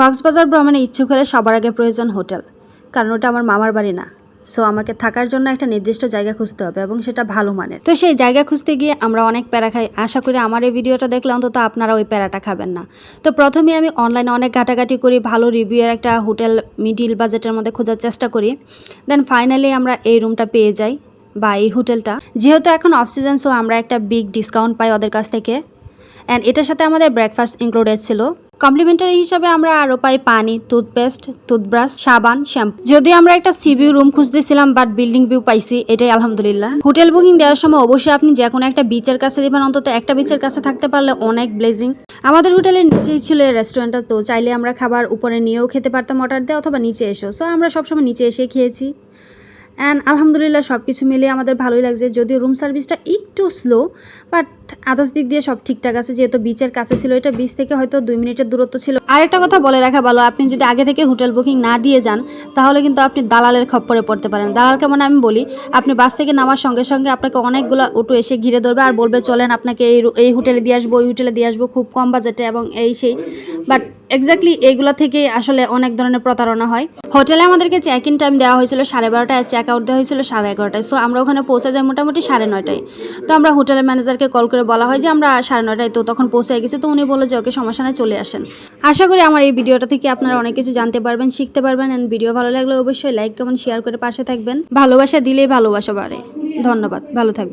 কক্সবাজার ভ্রমণে ইচ্ছুক হলে সবার আগে প্রয়োজন হোটেল, কারণ ওটা আমার মামার বাড়ি না। সো আমাকে থাকার জন্য একটা নির্দিষ্ট জায়গা খুঁজতে হবে এবং সেটা ভালো মানের। তো সেই জায়গা খুঁজতে গিয়ে আমরা অনেক প্যারা খাই। আশা করি আমার এই ভিডিওটা দেখলে অন্তত আপনারা ওই প্যারাটা খাবেন না। তো প্রথমে আমি অনলাইনে অনেক ঘাটাঘাটি করি, ভালো রিভিউয়ের একটা হোটেল মিডিল বাজেটের মধ্যে খোঁজার চেষ্টা করি। দেন ফাইনালি আমরা এই রুমটা পেয়ে যাই বা এই হোটেলটা। যেহেতু এখন অফ সিজন সো আমরা একটা বিগ ডিসকাউন্ট পাই ওদের কাছ থেকে। অ্যান্ড এটার সাথে আমাদের ব্রেকফাস্ট ইনক্লুডেড ছিল। কমপ্লিমেন্টারি হিসাবে আমরা আরও পাই পানি, টুথপেস্ট, টুথব্রাশ, সাবান, শ্যাম্পু। যদিও আমরা একটা সিভিউ রুম খুঁজতেছিলাম, বাট বিল্ডিং ভিউ পাইছি, এটাই আলহামদুলিল্লাহ। হোটেল বুকিং দেওয়ার সময় অবশ্যই আপনি যে কোনো একটা বিচের কাছে দেবেন অন্তত একটা বিচের কাছে থাকতে পারলে অনেক ব্লেজিং আমাদের হোটেলের নিচেই ছিল এই রেস্টুরেন্টটা তো চাইলে আমরা খাবার উপরে নিয়েও খেতে পারতাম অর্ডার দিয়ে, অথবা নিচে এসো সো আমরা সবসময় নিচে এসে খেয়েছি। অ্যান্ড আলহামদুলিল্লাহ সব কিছু মিলিয়ে আমাদের ভালোই লাগছে। যদিও রুম সার্ভিসটা একটু স্লো বাট আদার্স দিক দিয়ে সব ঠিকঠাক আছে। যেহেতু বিচের কাছে ছিল, এটা বিচ থেকে হয়তো দুই মিনিটের দূরত্ব ছিল। আরেকটা কথা বলে রাখা ভালো, আপনি যদি আগে থেকে হোটেল বুকিং না দিয়ে যান, তাহলে কিন্তু আপনি দালালের খপ্পরে পড়তে পারেন। দালাল কেমন আমি বলি, আপনি বাস থেকে নামার সঙ্গে সঙ্গে আপনাকে অনেকগুলো অটো এসে ঘিরে ধরবে আর বলবে, চলেন, আপনাকে এই এই হোটেলে দিয়ে আসব, ওই হোটেলে দিয়ে আসব, খুব কম বাজেটে এবং এই সেই। বাট এক্স্যাক্টলি এইগুলো থেকে আসলে অনেক ধরনের প্রতারণা হয়। হোটেলে আমাদেরকে চেক ইন টাইম দেওয়া হয়েছিল সাড়ে বারোটায় চেক আউট দেওয়া হয়েছিল সাড়ে এগারোটায়। সো আমরা ওখানে পৌঁছে যাই মোটামুটি সাড়ে নয়টায়। তো আমরা হোটেলের ম্যানেজারকে কল করে বলা হয় যে, আমরা সাড়ে নয়টায় তো তখন পৌঁছে গেছি। তো উনি বলল যে, ওকে, সমস্যা নেই, চলে আসেন। আশা করি আমার এই ভিডিওটা থেকে আপনারা অনেক কিছু জানতে পারবেন, শিখতে পারবেন অ্যান্ড ভিডিও ভালো লাগলে অবশ্যই লাইক কমেন্ট শেয়ার করে পাশে থাকবেন। ভালোবাসা দিলেই ভালোবাসা বাড়ে। ধন্যবাদ, ভালো থাকবেন।